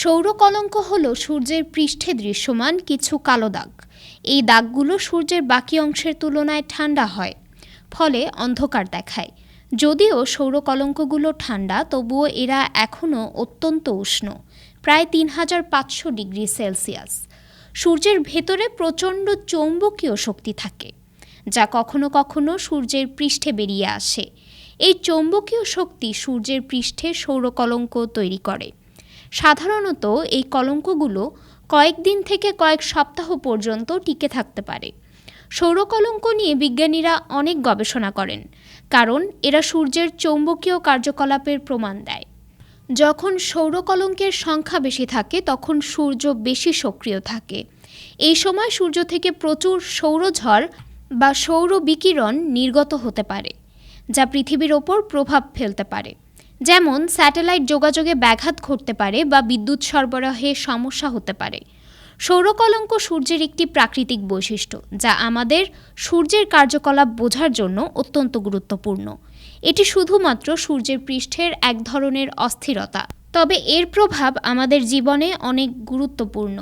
সৌরকলঙ্ক হল সূর্যের পৃষ্ঠে দৃশ্যমান কিছু কালো দাগ। এই দাগগুলো সূর্যের বাকি অংশের তুলনায় ঠান্ডা হয়, ফলে অন্ধকার দেখায়। যদিও সৌরকলঙ্কগুলো ঠান্ডা, তবুও এরা এখনও অত্যন্ত উষ্ণ, প্রায় তিন হাজার পাঁচশো ডিগ্রি সেলসিয়াস। সূর্যের ভেতরে প্রচণ্ড চৌম্বকীয় শক্তি থাকে, যা কখনো কখনো সূর্যের পৃষ্ঠে বেরিয়ে আসে। এই চৌম্বকীয় শক্তি সূর্যের পৃষ্ঠে সৌরকলঙ্ক তৈরি করে। সাধারণত এই কলঙ্কগুলো কয়েকদিন থেকে কয়েক সপ্তাহ পর্যন্ত টিকে থাকতে পারে। সৌরকলঙ্ক নিয়ে বিজ্ঞানীরা অনেক গবেষণা করেন, কারণ এরা সূর্যের চৌম্বকীয় কার্যকলাপের প্রমাণ দেয়। যখন সৌরকলঙ্কের সংখ্যা বেশি থাকে, তখন সূর্য বেশি সক্রিয় থাকে। এই সময় সূর্য থেকে প্রচুর সৌরঝড় বা সৌর বিকিরণ নির্গত হতে পারে, যা পৃথিবীর ওপর প্রভাব ফেলতে পারে। যেমন স্যাটেলাইট যোগাযোগে ব্যাঘাত ঘটতে পারে বা বিদ্যুৎ সরবরাহে সমস্যা হতে পারে। সৌরকলঙ্ক সূর্যের একটি প্রাকৃতিক বৈশিষ্ট্য, যা আমাদের সূর্যের কার্যকলাপ বোঝার জন্য অত্যন্ত গুরুত্বপূর্ণ। এটি শুধুমাত্র সূর্যের পৃষ্ঠের এক ধরনের অস্থিরতা। তবে এর প্রভাব আমাদের জীবনে অনেক গুরুত্বপূর্ণ।